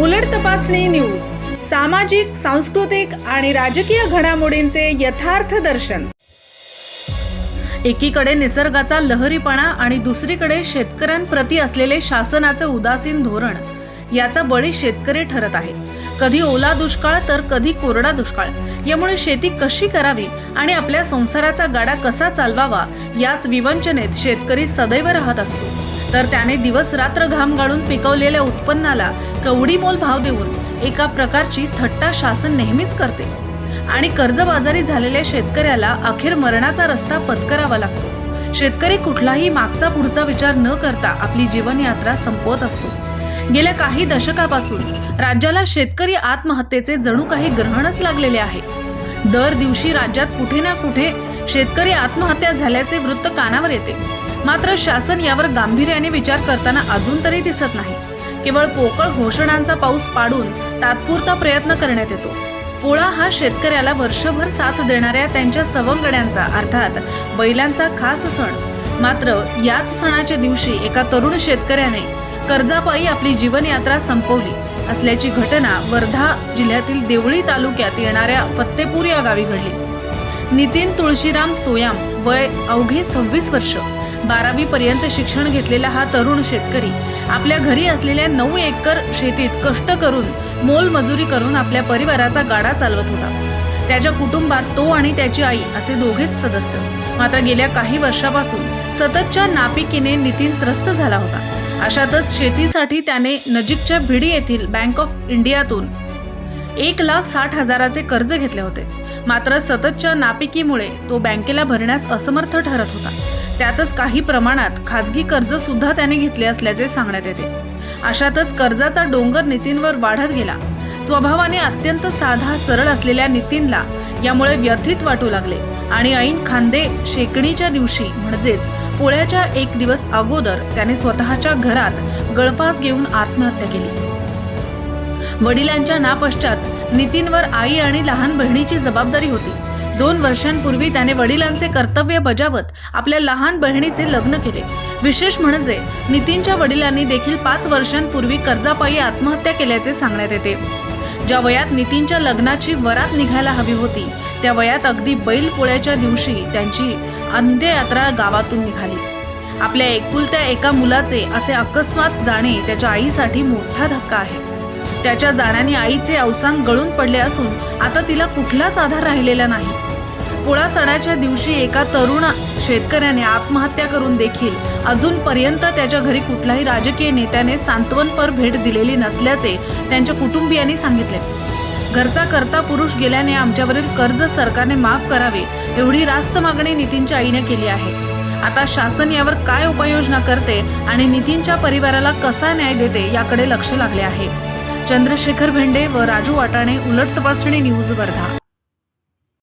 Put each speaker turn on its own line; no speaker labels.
उलट तपासणी न्यूज सामाजिक सांस्कृतिक आणि राजकीय घडामोडींचे यथार्थ दर्शन. एकीकडे निसर्गाचा लहरीपणा आणि दुसरीकडे शेतकऱ्यांप्रती असलेले शासनाचे उदासीन धोरण याचा बळी शेतकरी ठरत आहे कधी ओला दुष्काळ तर कधी कोरडा दुष्काळ. यामुळे शेती कशी करावी आणि आपल्या संसाराचा गाडा कसा चालवावा याच विवंचनेत शेतकरी सदैव राहत असतो. तर त्याने दिवस रात्र घाम गाळून पिकवलेल्या उत्पन्नाला कवडी मोल भाव देऊन एका प्रकारची थट्टा शासन नेहमीच करते. आणि कर्जबाजारी झालेल्या शेतकऱ्याला अखेर मरणाचा रस्ता पत्करावा लागतो. शेतकरी कुठलाही मागचा पुढचा विचार न करता आपली जीवनयात्रा संपवत असतो. गेल्या काही दशकापासून राज्याला शेतकरी आत्महत्येचे जणू काही ग्रहणच लागलेले आहे. दर दिवशी राज्यात कुठे ना कुठे शेतकरी आत्महत्या झाल्याचे वृत्त कानावर येते. मात्र शासन यावर गांभीर्याने विचार करताना अजून तरी दिसत नाही. केवळ पोकळ घोषणांचा पाऊस पाडून तात्पुरता प्रयत्न करण्यात येतो. पोळा हा शेतकऱ्याला वर्षभर साथ देणाऱ्या त्यांच्या सवंगड्यांचा अर्थात बैलांचा खास सण. मात्र याच सणाच्या दिवशी एका तरुण शेतकऱ्याने कर्जापायी आपली जीवनयात्रा संपवली. असल्याची घटना वर्धा जिल्ह्यातील देवळी तालुक्यात येणाऱ्या फत्तेपूर या गावी घडली. नितीन तुळशीराम सोयाम वय अवघे सव्वीस वर्ष. बारावी पर्यंत शिक्षण घेतलेला हा तरुण शेतकरी. आपल्या घरी असलेल्या नऊ एकर शेतीत कष्ट करून मोलमजुरी करून आपल्या परिवाराचा गाडा चालवत होता. त्याच्या कुटुंबात तो आणि त्याची आई असे दोघेच सदस्य. मात्र गेल्या काही वर्षापासून सततच्या नापिकीने नितीन त्रस्त झाला होता. अशातच शेतीसाठी त्याने नजीकच्या भिडी येथील बँक ऑफ इंडियातून एक लाख साठ हजाराचे कर्ज घेतले होते. मात्र सततच्या नापिकीमुळे तो बँकेला भरण्यास असमर्थ ठरत होता. त्यातच काही प्रमाणात खाजगी कर्ज सुद्धा त्याने घेतले असल्याचे सांगण्यात येते. अशातच कर्जाचा डोंगर नितीनवर वाढत गेला. स्वभावाने अत्यंत साधा सरळ असलेल्या नितीनला यामुळे व्यथित वाटू लागले. आणि ऐन खांदे शेकणीच्या दिवशी म्हणजेच पोळ्याच्या एक दिवस अगोदर त्याने स्वतःच्या घरात गळफास घेऊन आत्महत्या केली. वडिलांच्या नापश्चात नितीनवर आई आणि लहान बहिणीची जबाबदारी होती. दोन वर्षांपूर्वी त्याने वडिलांचे कर्तव्य बजावत आपल्या लहान बहिणीचे लग्न केले. विशेष म्हणजे नितीनच्या वडिलांनी देखील पाच वर्षांपूर्वी कर्जापायी आत्महत्या केल्याचे सांगण्यात येते. ज्या वयात नितीनच्या लग्नाची वरात निघायला हवी होती त्या वयात अगदी बैल पोळ्याच्या दिवशी त्यांची अंत्ययात्रा गावातून निघाली. आपल्या एकुलत्या एका मुलाचे असे अकस्मात जाणे त्याच्या आईसाठी मोठा धक्का आहे. त्याच्या जाण्याने आईचे अवसान गळून पडले असून आता तिला कुठलाच आधार राहिलेला नाही. पोळा सणाच्या दिवशी एका तरुण शेतकऱ्याने आत्महत्या करून देखील अजूनपर्यंत त्याच्या घरी कुठलाही राजकीय नेत्याने सांत्वनपर भेट दिलेली नसल्याचे त्यांच्या कुटुंबियांनी सांगितले. घरचा करता पुरुष गेल्याने आमच्यावरील कर्ज सरकारने माफ करावे एवढी रास्त मागणी नितीनच्या आईने केली आहे. आता शासन यावर काय उपाययोजना करते आणि नितीनच्या परिवाराला कसा न्याय देते याकडे लक्ष लागले आहे. चंद्रशेखर भेंडे व राजू वाटाणे उलट तपासणी न्यूज वर्धा.